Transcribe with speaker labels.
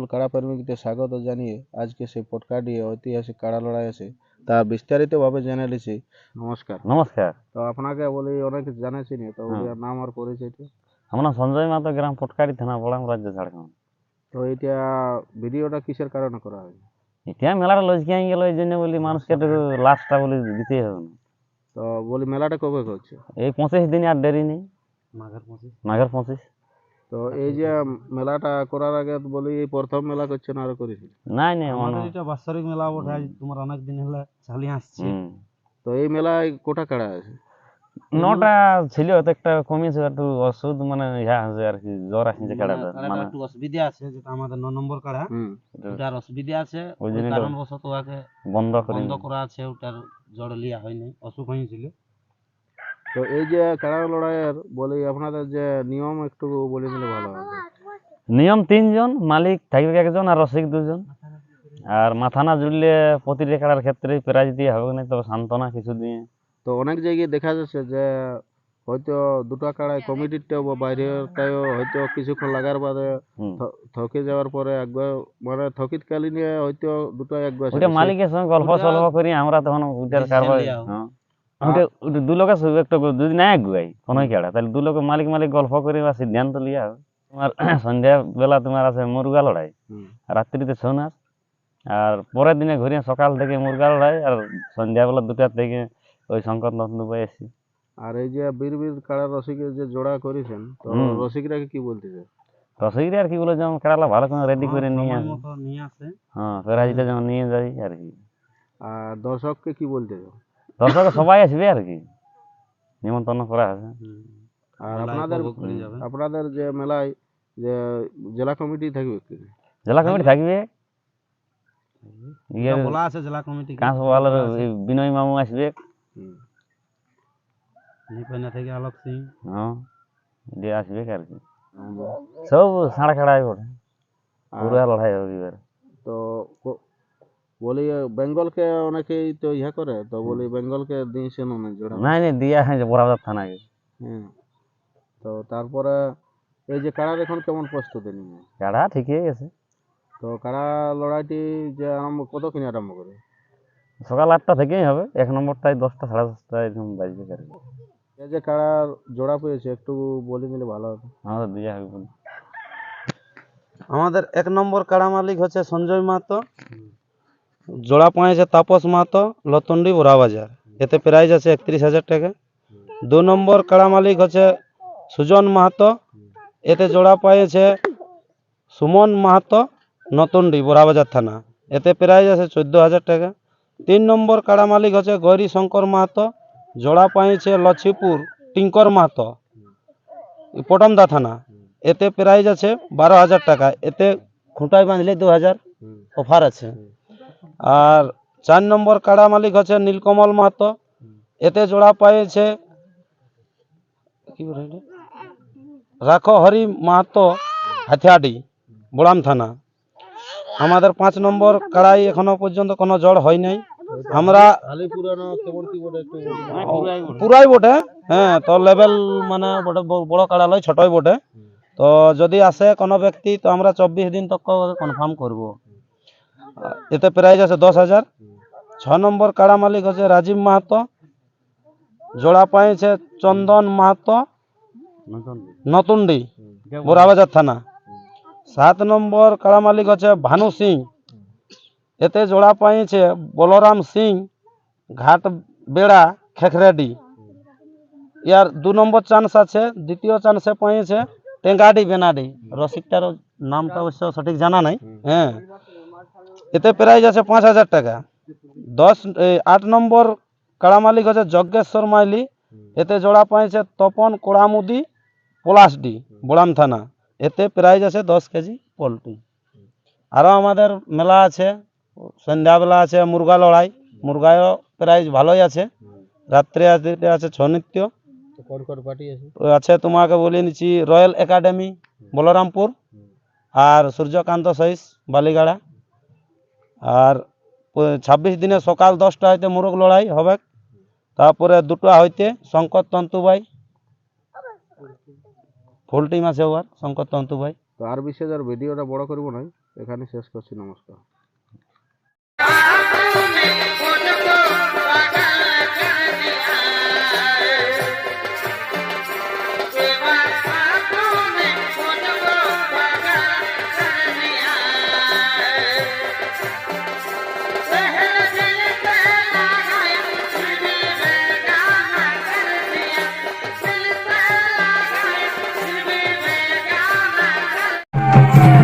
Speaker 1: সকল কাড়া প্রেমিকদের স্বাগত জানিয়ে আজকে সেই পটকাটি ঐতিহাসিক কাড়া লড়াই আছে তা বিস্তারিতভাবে জেনে নিছি নমস্কার।
Speaker 2: নমস্কার।
Speaker 1: তো আপনাকে বলি অনেক জানেছি নি তো
Speaker 2: হ্যাঁ।
Speaker 1: ওর নাম আর পরিচয়টা
Speaker 2: আমার নাম সঞ্জয় মাতো গ্রাম পটকারি থানা বড়াম রাজ্য ঝাড়খণ্ড
Speaker 1: তো এটা ভিডিওটা কিসের কারণে করা হয়
Speaker 2: এটা মেলাটা লজকে আই গেল এই জন্য বলি মানুষকে একটু লাস্টটা বলি দিতে হবে না।
Speaker 1: তো বলি মেলাটা কবে হচ্ছে?
Speaker 2: এই পঁচিশ দিন আর দেরি নেই।
Speaker 1: মাঘের পঁচিশ।
Speaker 2: মাঘের পঁচিশ।
Speaker 1: তো এই যে মেলাটা করার আগে তো বলি এই প্রথম মেলা করছেন আরও করেছিল
Speaker 2: নাই নাই
Speaker 3: আমাদের এটা বাৎসরিক মেলা বটে তোমার অনেক দিন হলে চালিয়ে আসছে।
Speaker 1: তো এই মেলায় কোটা কাড়া আছে?
Speaker 2: নটা ছিল তো একটা কমিয়েছে একটু ওষুধ মানে ইয়া আছে আর কি জ্বর আসছে কাড়াটা মানে।
Speaker 3: একটু অসুবিধা আছে যেটা আমাদের ন নম্বর কাড়া
Speaker 1: হুম।
Speaker 3: ওটার অসুবিধা আছে
Speaker 2: ওই
Speaker 3: কারণবশত ওকে
Speaker 2: বন্ধ করে
Speaker 3: বন্ধ করা আছে ওটার জড় লিয়া হয়নি অসুখ হয়েছিল।
Speaker 1: তো এই যে কাড়া লড়াইয়ের বলি আপনাদের যে নিয়ম একটু বলে দিলে ভালো হবে
Speaker 2: নিয়ম তিনজন মালিক থাকবে একজন আর রসিক দুজন। আর মাথা না জুড়লে প্রতিটা কাড়ার ক্ষেত্রে প্রাইজ দিয়ে হবে না তবে সান্ত্বনা কিছু দিয়ে।
Speaker 1: তো অনেক জায়গায় দেখা যাচ্ছে যে হয়তো দুটো কাড়ায় কমিটিরটাও বা বাইরেরটাও হয়তো কিছুক্ষণ লাগার বাদে। থকে যাওয়ার পরে একবার মানে থকিত কালীন হয়তো দুটো একবার
Speaker 2: মালিকের সঙ্গে গল্প সল্প করি আমরা তখন
Speaker 3: decision
Speaker 2: কারবার। দু লোকের সঙ্গে একটা যদি না গুয়াই কোনোই কেড়া তাহলে দু লোকের মালিক মালিক গল্প করি বা সিদ্ধান্ত লিয়া। তোমার সন্ধ্যা বেলা তোমার আছে মুরগা লড়াই রাত্রিতে ছৌ নাচ আর পরের দিনে ঘুরিয়ে সকাল থেকে মুরগা লড়াই আর সন্ধ্যাবেলা দুটার থেকে ওই শঙ্কর নন্দু পাই আসি
Speaker 1: আর এই যে বীর বীর কাড়া রসিকের যে জোড়া করেছেন তো
Speaker 2: হুম।
Speaker 1: রসিকরাকে কি বলতেছে
Speaker 2: রসগিরি আর কি বলে যেমন কেরালা ভালো করে রেডি করে নিয়ে আসে। হ্যাঁ প্রাইজটা যেমন নিয়ে যাই আর কি।
Speaker 1: আর দর্শককে কি বলতেছে
Speaker 2: দর্শক সবাই আসবে আর কি। নিমন্ত্রণ করা আছে
Speaker 1: আর আপনাদের। আপনাদের যে মেলায় যে জেলা কমিটি থাকবে
Speaker 2: জেলা কমিটি থাকবে। ইয়ে
Speaker 3: বলা আছে জেলা কমিটি
Speaker 2: কাঁচ বিনয় মামু আসবে।
Speaker 3: নিপেনা থেকে আলোক সিং।
Speaker 2: হ্যাঁ দিয়ে আসবে আর কি। সব সাড়া খাড়াই
Speaker 1: আর
Speaker 2: পুরা লড়াই হবে এবার।
Speaker 1: তো ক- বলি বেঙ্গলকে অনেকেই তো ইহা করে তো বলি বেঙ্গলকে দিয়েছেন অনেক জোড়া
Speaker 2: নাই নাই দিয়া হয় বরাবর থানাকে
Speaker 1: হ্যাঁ তো তারপরে এই যে কাড়ার এখন কেমন প্রস্তুতি নিয়ে?
Speaker 2: কারা? ঠিকই গেছে
Speaker 1: তো কারা লড়াইটি যে আরম্ভ কত কিনে আরম্ভ করে?
Speaker 2: সকাল আটটা থেকেই হবে এক নম্বরটায় দশটা সাড়ে দশটা এরকম বাজবে আর কি।
Speaker 1: এই যে কাড়ার জোড়া পেয়েছে একটু বলে দিলে ভালো হতো।
Speaker 2: আমাদের দিয়া হবে। বলে।
Speaker 3: আমাদের এক নম্বর কাড়া মালিক হচ্ছে সঞ্জয় মাহাতো। জোড়া পাঁয়েছে তাপস মাহাতো লতন্ডি বোরা বাজার। এতে প্রাইজ আছে একত্রিশ হাজার টাকা। দু নম্বর কাড়া মালিক হচ্ছে সুজন মাহাতো। এতে জোড়া পাইয়েছে সুমন মাহাতো নতুনডি বোরাবাজার থানা। এতে প্রাইজ আছে চোদ্দ হাজার টাকা। তিন নম্বর কাড়া মালিক হচ্ছে গৌরী শঙ্কর মাহাতো। জোড়া পাইয়েছে লক্ষ্মীপুর টিঙ্কর মাহাতো। পটমদা থানা। এতে প্রাইজ আছে বারো হাজার টাকা। এতে খুঁটায় বাঁধলে দু হাজার। অফার আছে। আর চার নম্বর কাড়া মালিক হচ্ছে নীলকমল মাহাতো। এতে জোড়া এটা? রাখো হরি মাহাতো হাতিয়াডি বোড়াম থানা। আমাদের পাঁচ নম্বর কাড়াই এখনও পর্যন্ত কোনো জড় হয় নাই। আমরা
Speaker 1: বলুন।
Speaker 3: পুরাই বটে। হ্যাঁ তো লেভেল মানে বটে বড় কাড়া লয় ছোটই বটে। তো যদি আসে কোনো ব্যক্তি তো আমরা চব্বিশ দিন তক কনফার্ম করব। এতে প্রাইজ আছে দশ হাজার। ছ নম্বর কাড়া মালিক হচ্ছে রাজীব মাহাতো। জোড়া পাইছে চন্দন মাহাতো। নতুনডি বোরাবাজার থানা। সাত নম্বর কাড়া মালিক হচ্ছে ভানু সিং। এতে জোড়া পাইছে বলরাম সিং, ঘাট বেড়া, খেখরেডি। ইয়ার দু নম্বর চান্স আছে, দ্বিতীয় চান্সে পাইছে টেঙ্গাডি বেনাডি। রসিকটার নামটা অবশ্য সঠিক জানা নাই। হ্যাঁ। এতে প্রাইজ আছে পাঁচ হাজার টাকা। দশ আট নম্বর কাড়া মালিক হচ্ছে যজ্ঞেশ্বর মাইলি। এতে জোড়া পাইছে তপন কোড়ামুদি পলাশডি বোড়াম থানা। এতে প্রাইজ আছে দশ কেজি পোলট্রি। আরও আমাদের মেলা আছে সন্ধ্যাবেলা আছে মুরগা লড়াই। মুরগায়ও প্রাইজ ভালোই আছে। রাত্রে আছে আছে ছৌ নৃত্য।
Speaker 1: আছে?
Speaker 3: আছে তোমাকে বলে নিচ্ছি রয়্যাল একাডেমি বলরামপুর আর সূর্যকান্ত সহিস বালিগাড়া। আর ছাব্বিশ দিনে সকাল দশটা হইতে মুরগ লড়াই হবে। তারপরে দুটো হইতে শঙ্কর তন্তুবাই ফুল টিম আছে ওর শঙ্কর তন্তুবাই
Speaker 1: তো আর বিশেষ আর ভিডিওটা বড় করব নয় এখানে শেষ করছি নমস্কার। Thank you.